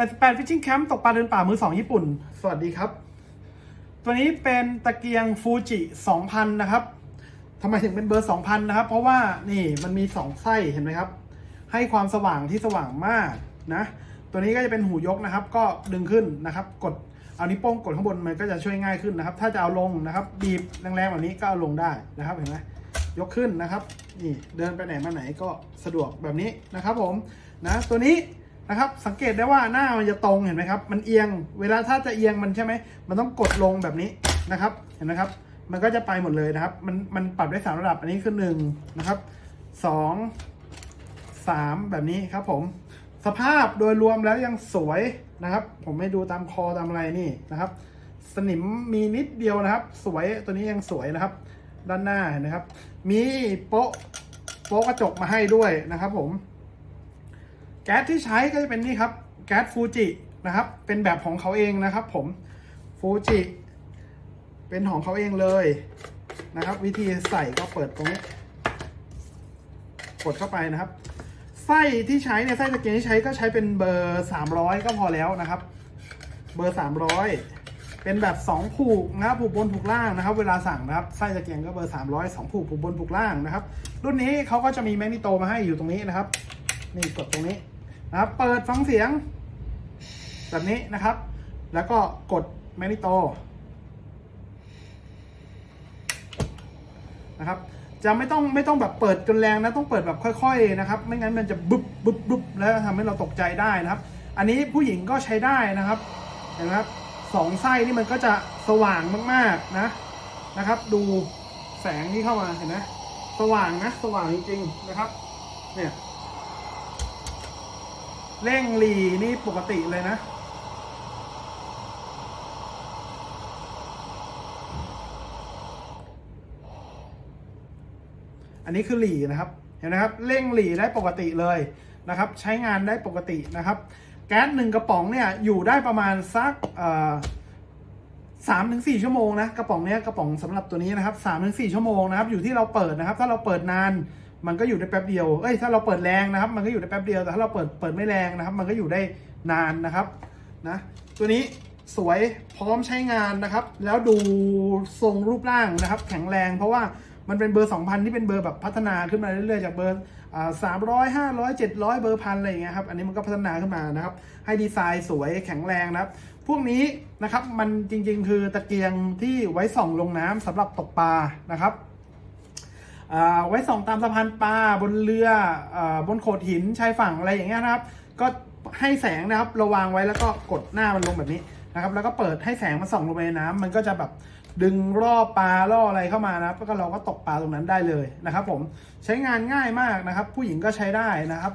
88 Fishing Camp ตกปลาเดินป่ามือสองญี่ปุ่น สวัสดีครับ ตัวนี้เป็นตะเกียงฟูจิ 2000 นะครับทำไมถึงเป็นเบอร์ 2000 นะครับ เพราะว่านี่มันมี 2 ไส้เห็นไหมครับ ให้ความสว่างที่สว่างมากนะ ตัวนี้ก็จะเป็นหูยกนะครับ ก็ดึงขึ้นนะครับ กดเอานิ้วโป้งกดข้างบนมันก็จะช่วยง่ายขึ้นนะครับ ถ้าจะเอาลงนะครับ บีบแรงๆแบบนี้ก็เอาลงได้นะครับ เห็นไหมยกขึ้นนะครับ นี่เดินไปไหนมาไหนก็สะดวกแบบนี้นะครับผมนะตัวนี้ นะครับ สังเกตได้ว่าหน้ามันจะตรงเห็นไหมครับ มันเอียง เวลาถ้าจะเอียงมันใช่ไหม มันต้องกดลงแบบนี้นะครับ เห็นไหมครับ มันก็จะไปหมดเลยนะครับ มันมันปรับได้สามระดับ อันนี้คือหนึ่งนะครับสองสามแบบนี้ครับผม สภาพโดยรวมแล้วยังสวยนะครับ ผมไม่ดูตามคอตามอะไรนี่นะครับ สนิมมีนิดเดียวนะครับ สวย ตัวนี้ยังสวยนะครับ ด้านหน้าเห็นะครับ มีโป๊ะโป๊ะกระจกมาให้ด้วยนะครับผม ก๊สที่ใช้ก็จะเป็นนี่ครับแก๊สฟูจินะครับ เป็นแบบของเขาเองนะครับ ผมฟูจิเป็นของเขาเองเลยนะครับ วิธีใส่ก็เปิดตรงนี้กดเข้าไปนะครับ ไส้ที่ใช้เนี่ยไส้ตะเกียงที่ใช้ก็ใช้เป็นเบอร์ 300 ก็พอแล้วนะครับ เบอร์ 300 เป็นแบบ 2 ผูกนะครับผูกบนผูกล่างนะครับ เวลาสั่งนะครับไส้ตะเกียงก็เบอร์ 300 2 ผูกผูกบนผูกล่างนะครับ รุ่นนี้เขาก็จะมีแมกนิโตมาให้อยู่ตรงนี้นะครับ นี่กดตรงนี้ นะครับ เปิดฟังเสียง แบบนี้นะครับ แล้วก็กดแมกนิโตนะครับ จะไม่ต้องไม่ต้องแบบเปิดจนแรงนะ ต้องเปิดแบบค่อย ๆ นะครับ ไม่งั้นมันจะบึบบึบบึบแล้วทำให้เราตกใจได้นะครับ อันนี้ผู้หญิงก็ใช้ได้นะครับเห็นไหมครับสองไส้นี่มันก็จะสว่างมากๆนะนะครับ ดูแสงที่เข้ามาเห็นไหมสว่างนะ สว่างจริงๆนะครับ เนี่ย เร่งหลีนี่ปกติเลยนะ อันนี้คือหลีนะครับ เห็นไหมครับ เร่งหลีได้ปกติเลยนะครับ ใช้งานได้ปกตินะครับ แก๊สหนึ่งกระป๋องเนี่ยอยู่ได้ประมาณสักสามถึงสี่ชั่วโมงนะกระป๋องเนี้ยกระป๋องสำหรับตัวนี้นะครับสามถึงสี่ชั่วโมงนะครับอยู่ที่เราเปิดนะครับ ถ้าเราเปิดนาน มันก็อยู่ได้แป๊บเดียว เอ้ย ถ้าเราเปิดแรงนะครับ มันก็อยู่ได้แป๊บเดียว แต่ถ้าเราเปิด เปิดไม่แรงนะครับ มันก็อยู่ได้นานนะครับ นะ ตัวนี้สวยพร้อมใช้งานนะครับ แล้วดูทรงรูปร่างนะครับ แข็งแรง เพราะว่ามันเป็นเบอร์ 2,000 ที่เป็นเบอร์แบบพัฒนาขึ้นมาเรื่อยๆ จากเบอร์สามร้อยห้าร้อยเจ็ดร้อยเบอร์พันอะไรอย่างเงี้ยครับ อันนี้มันก็พัฒนาขึ้นมานะครับ ให้ดีไซน์สวยแข็งแรงนะครับ พวกนี้นะครับ มันจริงๆ คือตะเกียงที่ไว้ส่องลงน้ำสำหรับตกปลานะครับ ไว้ส่องตามสะพานปลาบนเรืออบนโขดหินชายฝั่งอะไรอย่างเงี้ยนะครับ ก็ให้แสงนะครับระวางไว้แล้วก็กดหน้ามันลงแบบนี้นะครับแล้วก็เปิดให้แสงมันส่องลงไปในน้ำมันก็จะแบบดึงล่อปลาล่ออะไรเข้ามานะครับแล้วก็เราก็ตกปลาตรงนั้นได้เลยนะครับ ผมใช้งานง่ายมากนะครับ ผู้หญิงก็ใช้ได้นะครับ